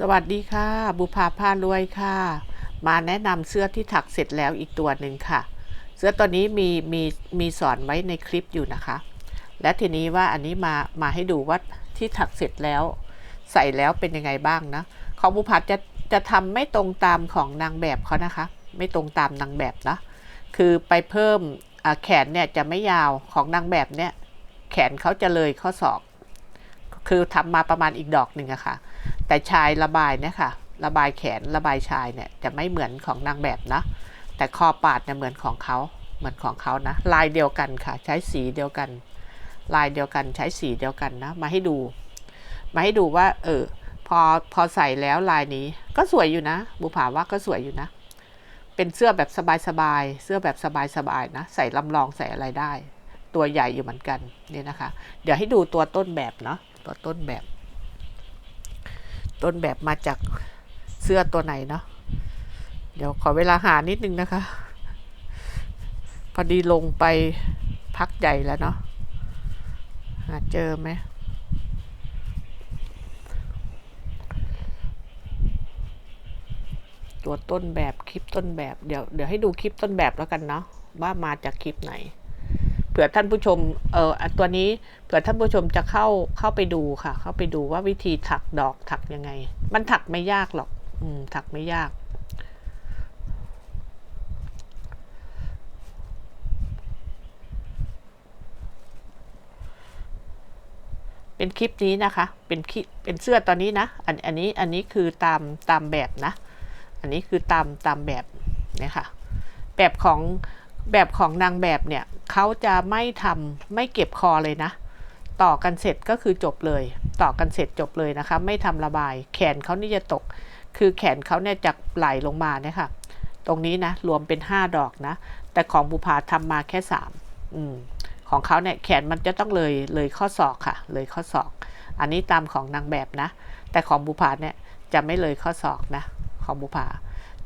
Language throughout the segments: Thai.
สวัสดีค่ะ บุภาพารวยค่ะ มาแนะนำเสื้อที่ถักเสร็จแล้วอีกตัวหนึ่งค่ะ เสื้อตัวนี้มีมีมีสอนไว้ในคลิปอยู่นะคะ และทีนี้ว่าอันนี้มามาให้ดูว่าที่ถักเสร็จแล้ว ใส่แล้วเป็นยังไงบ้างนะของบุภาจะจะทำไม่ตรงตามของนางแบบเขานะคะ ไม่ตรงตามนางแบบนะคือไปเพิ่มแขนเนี่ยจะไม่ยาวของนางแบบเนี่ยแขนเขาจะเลยข้อศอก คือทำมาประมาณอีกดอกหนึ่งอะค่ะ แต่ชายระบายเนี่ยค่ะ ระบายแขนระบายชายเนี่ยจะไม่เหมือนของนางแบบนะ แต่คอปาดเนี่ยเหมือนของเขาเหมือนของเขานะ ลายเดียวกันค่ะ ใช้สีเดียวกัน ลายเดียวกันใช้สีเดียวกันนะ มาให้ดู มาให้ดูว่า เออ พอพอใส่แล้วลายนี้ก็สวยอยู่นะ บุภาว่าก็สวยอยู่นะ เป็นเสื้อแบบสบายๆเสื้อแบบสบายๆนะ ใส่ลำลองใส่อะไรได้ ตัวใหญ่อยู่เหมือนกันนี่นะคะ เดี๋ยวให้ดูตัวต้นแบบเนาะตัวต้นแบบ ต้นแบบมาจากเสื้อตัวไหนเนาะเดี๋ยวขอเวลาหานิดนึงนะคะ พอดีลงไปพักใหญ่แล้วเนาะหาเจอไหมตัวต้นแบบคลิปต้นแบบเดี๋ยวเดี๋ยวให้ดูคลิปต้นแบบแล้วกันเนาะว่ามาจากคลิปไหน ผื่อท่านผู้ชมเอออันตัวนี้เผื่อท่านผู้ชมจะเข้าเข้าไปดูค่ะ เข้าไปดูว่าวิธีถักดอกถักยังไง มันถักไม่ยากหรอก อืม ถักไม่ยาก เป็นคลิปนี้นะคะ เป็นคลิปเป็นเสื้อตอนนี้นะอันอันนี้อันนี้คือตามตามแบบนะ อันนี้คือตามตามแบบเนี่ยค่ะ แบบของ แบบของนางแบบเนี่ยเขาจะไม่ทำไม่เก็บคอเลยนะ ต่อกันเสร็จก็คือจบเลย ต่อกันเสร็จจบเลยนะคะ ไม่ทำระบาย แขนเขานี่จะตก คือแขนเขาเนี่ยจากไหลลงมาเนี่ยค่ะ ตรงนี้นะรวมเป็น 5 ดอกนะ แต่ของบุพาทำมาแค่3อืมของเขาเนี่ยแขนมันจะต้องเลยเลยข้อศอกค่ะ เลยข้อศอก อันนี้ตามของนางแบบนะ แต่ของบุพาเนี่ยจะไม่เลยข้อศอกนะ ของบุพา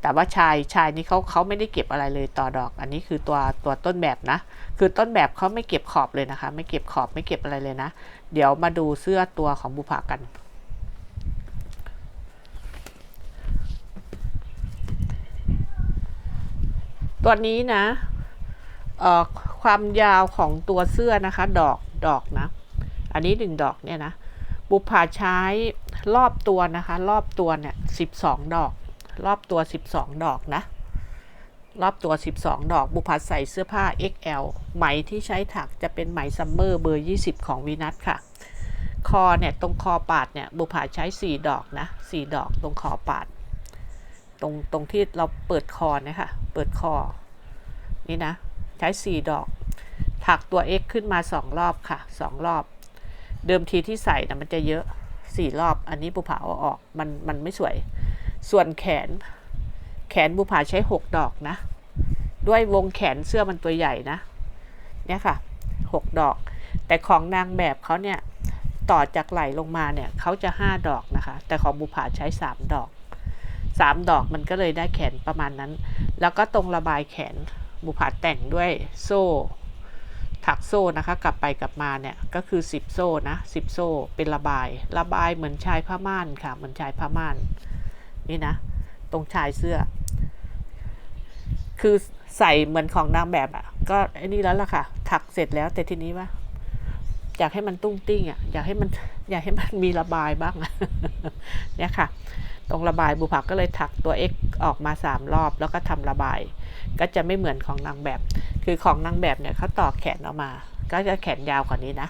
แต่ว่าชายชายนี่เขาเขาไม่ได้เก็บอะไรเลยต่อดอก อันนี้คือตัวตัวต้นแบบนะ คือต้นแบบเขาไม่เก็บขอบเลยนะคะ ไม่เก็บขอบไม่เก็บอะไรเลยนะ เดี๋ยวมาดูเสื้อตัวของบุภากันตัวนี้นะเอ่อความยาวของตัวเสื้อนะคะ ดอกดอกนะ อันนี้หนึ่งดอกเนี่ยนะ บุภาใช้รอบตัวนะคะ รอบตัวเนี่ยสิบสองดอก รอบตัว 12 ดอกนะ รอบตัว 12 ดอก บุพัดใส่เสื้อผ้า XL ไหมที่ใช้ถักจะเป็นไหมซัมเมอร์เบอร์ 20 ของวีนัทค่ะ คอเนี่ย ตรงคอปาดเนี่ย บุพัดใช้ 4 ดอกนะ 4 ดอกตรงคอปาด ตรงตรงที่เราเปิดคอเนี่ยค่ะเปิดคอ นี่นะ ใช้ 4 ดอก ถักตัว X ขึ้นมา 2 รอบค่ะ 2 รอบ เดิมทีที่ใส่นะมันจะเยอะ 4 รอบ อันนี้บุผาเอาออก มันมันไม่สวย ส่วนแขน แขนบุผาใช้ 6 ดอกนะ ด้วยวงแขนเสื้อมันตัวใหญ่นะ เนี่ยค่ะ 6 ดอก แต่ของนางแบบเขาเนี่ย ต่อจากไหลลงมาเนี่ยเขาจะ 5 ดอกนะคะ แต่ของบุผาใช้ 3 ดอก 3 ดอกมันก็เลยได้แขนประมาณนั้น แล้วก็ตรงระบายแขนบุผาแต่งด้วยโซ่ถักโซ่นะคะ กลับไปกลับมาเนี่ยก็คือ 10 โซ่นะ10 โซ่เป็นระบาย ระบายเหมือนชายผ้าม่านค่ะ เหมือนชายผ้าม่าน นี่นะ ตรงชายเสื้อ คือใส่เหมือนของนางแบบอะ่ะ ก็ไอ้นี่แล้วล่ะค่ะ ถักเสร็จแล้ว แต่ทีนี้ว่าอยากให้มันตุ้งติ้งอะ่ะ อยากให้มัน อยากให้มันมีระบายบ้าง เนี่ยค่ะ ตรงระบายบุผักก็เลยถักตัว X ออกมาสามรอบ แล้วก็ทำระบาย ก็จะไม่เหมือนของนางแบบ คือของนางแบบเนี่ยเขาต่อแขนออกมา ก็จะแขนยาวกว่านี้นะ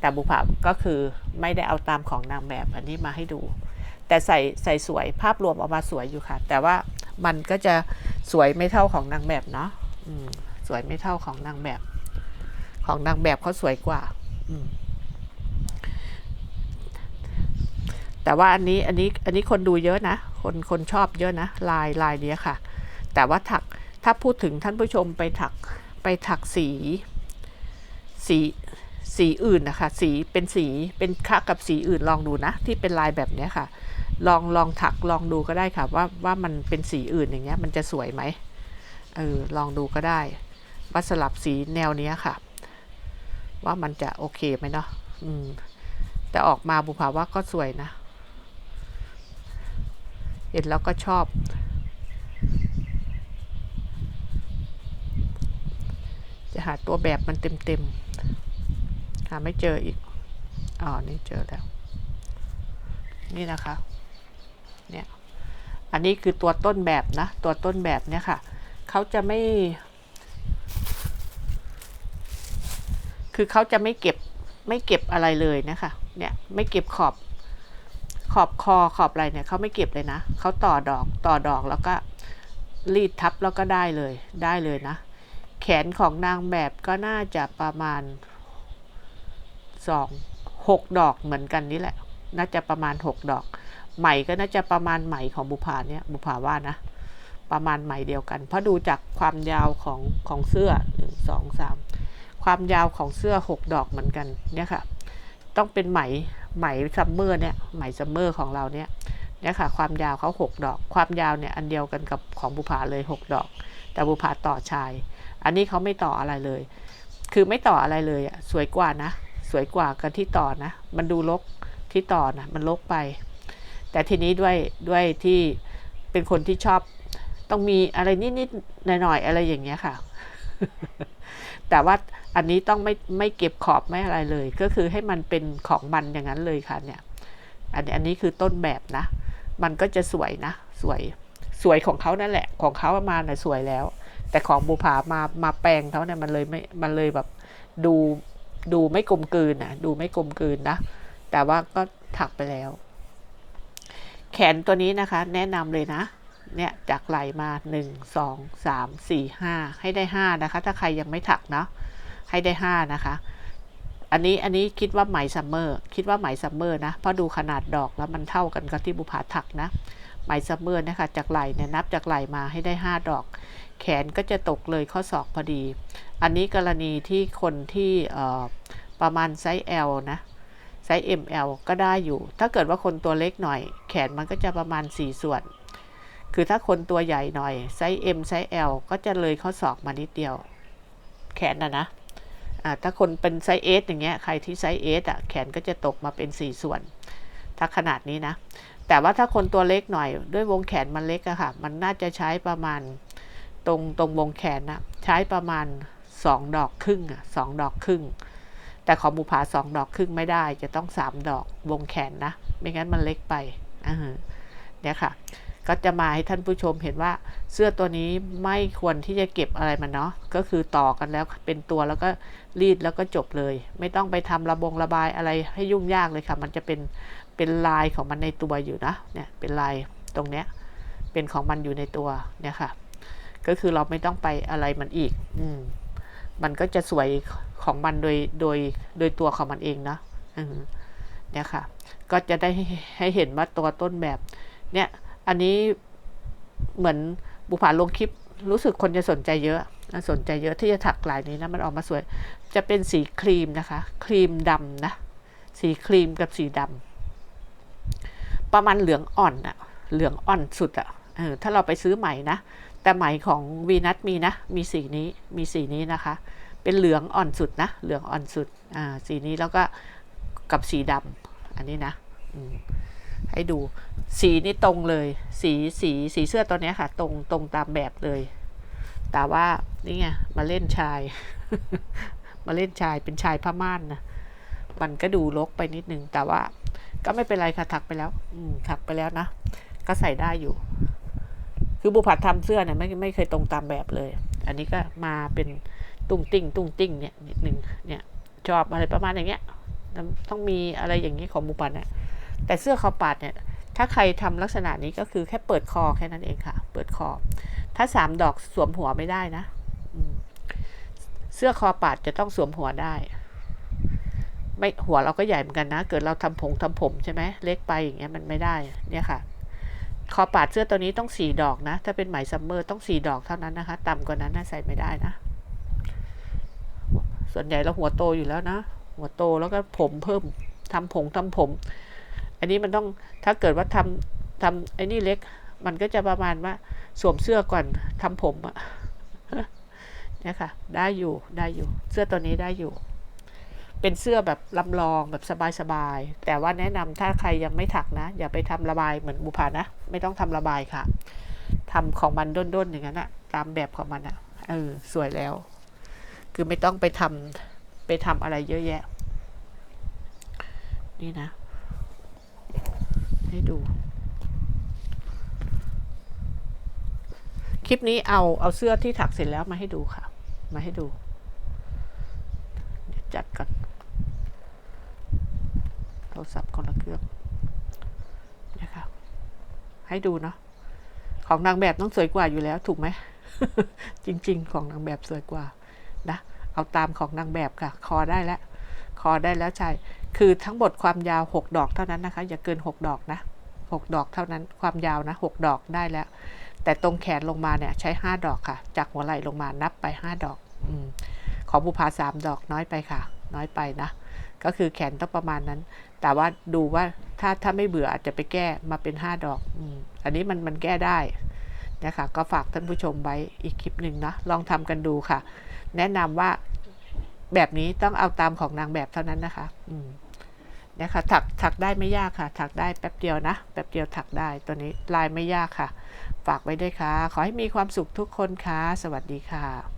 แต่บุผักก็คือไม่ได้เอาตามของนางแบบอันนี้มาให้ดู แต่ใส่ใส่สวยภาพรวมออกมาสวยอยู่ค่ะ แต่ว่ามันก็จะสวยไม่เท่าของนางแบบเนาะสวยไม่เท่าของนางแบบ ของนางแบบเขาสวยกว่าแต่ว่าอันนี้อันนี้อันนี้คนดูเยอะนะ คนคนชอบเยอะนะ ลายลายเนี้ยค่ะ แต่ว่าถักถ้าพูดถึงท่านผู้ชมไปถักไปถักสี สีสีอื่นนะคะ สีเป็นสีเป็นคะกับสีอื่นลองดูนะ ที่เป็นลายแบบเนี้ยค่ะ ลองลองถักลองดูก็ได้ค่ะว่าว่ามันเป็นสีอื่นอย่างเงี้ยมันจะสวยไหมเออลองดูก็ได้ว่าสลับสีแนวเนี้ยค่ะ ว่ามันจะโอเคไหมเนาะอืมแต่ออกมาบุภาว่าก็สวยนะ เห็นแล้วก็ชอบ จะหาตัวแบบมันเต็มๆหาไม่เจออีกอ๋อนี่เจอแล้ว นี่นะคะ เนี่ย อันนี้คือตัวต้นแบบนะ ตัวต้นแบบเนี่ยค่ะ เขาจะไม่ คือเขาจะไม่เก็บไม่เก็บอะไรเลยนะคะเนี่ยไม่เก็บขอบขอบคอขอบอะไรเนี่ยเขาไม่เก็บเลยนะเขาต่อดอกต่อดอกแล้วก็รีดทับแล้วก็ได้เลยได้เลยนะ แขนของนางแบบก็น่าจะประมาณสองหกดอกเหมือนกันนี่แหละ น่าจะประมาณหกดอก ไหม่ก็น่าจะประมาณไหมของบุพาเนี่ยบุพาว่านะ ประมาณไหมเดียวกัน เพราะดูจากความยาวของของเสื้อหนึ่งสองสามความยาวของเสื้อหกดอกเหมือนกันเนี่ยค่ะ ต้องเป็นไหมไหมซัมเมอร์เนี่ยไหมซัมเมอร์ของเราเนี่ยเนี่ยค่ะ ความยาวเขาหกดอก ความยาวเนี่ยอันเดียวกันกับของบุพาเลยหกดอก แต่บุพาต่อชาย อันนี้เขาไม่ต่ออะไรเลย คือไม่ต่ออะไรเลยอะสวยกว่านะ สวยกว่ากันที่ต่อนะ มันดูลกที่ต่อนะมันลกไป แต่ทีนี้ด้วยด้วยที่เป็นคนที่ชอบต้องมีอะไรนิดๆหน่อยๆอะไรอย่างเงี้ยค่ะ แต่ว่าอันนี้ต้องไม่ไม่เก็บขอบไม่อะไรเลย ก็คือให้มันเป็นของมันอย่างนั้นเลยค่ะเนี่ย อันนี้อันนี้คือต้นแบบนะ มันก็จะสวยนะ สวยสวยของเขานั่นแหละ ของเขามาน่ะสวยแล้ว แต่ของบูผามามาแปลงเขาเนี่ยมันเลยไม่มันเลยแบบดูดูไม่กลมกลืนนะดูไม่กลมกลืนนะ แต่ว่าก็ถักไปแล้ว ขนตัวนี้นะคะ แนะนำเลยนะ เนี่ยจากไหลมาหนึ่งสองสามสี่ห้าให้ได้ห้านะคะ ถ้าใครยังไม่ถักเนาะให้ได้ห้านะคะ อันนี้อันนี้คิดว่าไหมซัมเมอร์คิดว่าไหมซัมเมอร์นะ เพราะดูขนาดดอกแล้วมันเท่ากันกับที่บุผาถักนะ ไหมซัมเมอร์นะคะจากไหลเนี่ยนับจากไหลมาให้ได้ห้าดอก แขนก็จะตกเลยข้อศอกพอดี อันนี้กรณีที่คนที่ประมาณไซส์ L นะ ไซส์ ML ก็ได้อยู่ ถ้าเกิดว่าคนตัวเล็กหน่อย แขนมันก็จะประมาณ 4 ส่วน คือถ้าคนตัวใหญ่หน่อย ไซส์ M ไซส์ L ก็จะเลยข้อศอกมานิดเดียว แขนนะนะถ้าคนเป็นไซส์ S อย่างเงี้ย ใครที่ไซส์ S อะ แขนก็จะตกมาเป็น 4 ส่วน ถ้าขนาดนี้นะ แต่ว่าถ้าคนตัวเล็กหน่อย ด้วยวงแขนมันเล็กอะค่ะ มันน่าจะใช้ประมาณตรงตรงวงแขนนะใช้ประมาณสองดอกครึ่งอะสองดอกครึ่ง แต่ของบุผาสองดอกครึ่งไม่ได้จะต้องสามดอกวงแขนนะ ไม่งั้นมันเล็กไปเนี่ยค่ะ ก็จะมาให้ท่านผู้ชมเห็นว่าเสื้อตัวนี้ไม่ควรที่จะเก็บอะไรมันเนาะก็คือต่อกันแล้วเป็นตัวแล้วก็รีดแล้วก็จบเลย ไม่ต้องไปทำระบงระบายอะไรให้ยุ่งยากเลยค่ะ มันจะเป็นเป็นลายของมันในตัวอยู่นะเนี่ยเป็นลายตรงเนี้ยเป็นของมันอยู่ในตัวเนี่ยค่ะ ก็คือเราไม่ต้องไปอะไรมันอีก อืม มันก็จะสวยของมันโดยโดยโดยตัวของมันเองเนาะเนี่ยค่ะ ก็จะได้ให้เห็นว่าตัวต้นแบบ เนี่ย อันนี้เหมือนบุผาลงคลิปรู้สึกคนจะสนใจเยอะนะสนใจเยอะที่จะถักลายนี้นะ มันออกมาสวย จะเป็นสีครีมนะคะ ครีมดำนะ สีครีมกับสีดำประมาณเหลืองอ่อนอะเหลืองอ่อนสุดอะเออถ้าเราไปซื้อใหม่นะ แต่ไหมของวีนัทมีนะ มีสีนี้มีสีนี้นะคะ เป็นเหลืองอ่อนสุดนะ เหลืองอ่อนสุดอ่าสีนี้แล้วก็กับสีดำอันนี้นะให้ดูสีนี่ตรงเลย สีสีสีเสื้อตัวนี้ค่ะ ตรงตรงตามแบบเลย แต่ว่านี่ไงมาเล่นชาย มาเล่นชายเป็นชายผ้าม่านนะมันก็ดูลกไปนิดนึงแต่ว่า ก็ไม่เป็นไรค่ะถักไปแล้ว อืมถักไปแล้วนะ ก็ใส่ได้อยู่ คือบุผัดทำเสื้อเนี่ยไม่ไม่เคยตรงตามแบบเลย อันนี้ก็มาเป็นตุ้งติ้งตุ้งติ้งเนี่ยนิดหนึ่งเนี่ยชอบอะไรประมาณอย่างเงี้ยต้องมีอะไรอย่างนี้ของบุผัดเนี่ยแต่เสื้อคอปาดเนี่ยถ้าใครทำลักษณะนี้ก็คือแค่เปิดคอแค่นั้นเองค่ะ เปิดคอ ถ้าสามดอกสวมหัวไม่ได้นะเสื้อคอปาดจะต้องสวมหัวได้ไม่หัวเราก็ใหญ่เหมือนกันนะ เกิดเราทำผงทำผมใช่ไหมเล็กไปอย่างเงี้ยมันไม่ได้ เนี่ยค่ะ คอปาดเสื้อตัวนี้ต้องสี่ดอกนะ ถ้าเป็นไหมซัมเมอร์ต้องสี่ดอกเท่านั้นนะคะ ต่ำกว่านั้นนะใส่ไม่ได้นะ ส่วนใหญ่เราหัวโตอยู่แล้วนะ หัวโตแล้วก็ผมเพิ่มทำผงทำผม อันนี้มันต้องถ้าเกิดว่าทำทำไอ้นี่เล็ก มันก็จะประมาณว่า สวมเสื้อก่อนทำผมอะเนี่ยค่ะ ได้อยู่ได้อยู่ เสื้อตัวนี้ได้อยู่ เป็นเสื้อแบบลำลองแบบสบายๆ แต่ว่าแนะนำถ้าใครยังไม่ถักนะ อย่าไปทำระบายเหมือนบุพานะ ไม่ต้องทำระบายค่ะทำของมันด้นๆอย่างนั้นอะตามแบบของมันอะเออสวยแล้ว คือไม่ต้องไปทำไปทำอะไรเยอะแยะ นี่นะ ให้ดู คลิปนี้เอาเอาเสื้อที่ถักเสร็จแล้วมาให้ดูค่ะ มาให้ดูจัดก่อน รศัพท์คนละเครื่องนะคะให้ดูเนาะของนางแบบต้องสวยกว่าอยู่แล้วถูกไหม จริง ๆ ของนางแบบสวยกว่านะเอาตามของนางแบบค่ะ คอได้แล้ว คอได้แล้วใช่คือทั้งหมดความยาว 6 ดอกเท่านั้นนะคะ อย่าเกิน 6 ดอกนะ 6 ดอกเท่านั้นความยาวนะ 6 ดอกได้แล้ว แต่ตรงแขนลงมาเนี่ยใช้ 5 ดอกค่ะ จากหัวไหล่ลงมานับไป 5 ดอกอของภูผาสามดอกน้อยไปค่ะ น้อยไปนะ ก็คือแขนต้องประมาณนั้น แต่ว่าดูว่าถ้าถ้าไม่เบื่ออาจจะไปแก้มาเป็น 5 ดอกอ,อันนี้มันมันแก้ได้นะคะก็ฝากท่านผู้ชมไว้อีกคลิปหนึ่งนะลองทำกันดูค่ะ แนะนำว่าแบบนี้ต้องเอาตามของนางแบบเท่านั้นนะคะอืมนะคะถักถักได้ไม่ยากค่ะ ถักได้แป๊บเดียวนะ แป๊บเดียวถักได้ตัวนี้ลายไม่ยากค่ะ ฝากไว้ด้วยค่ะ ขอให้มีความสุขทุกคนค่ะ สวัสดีค่ะ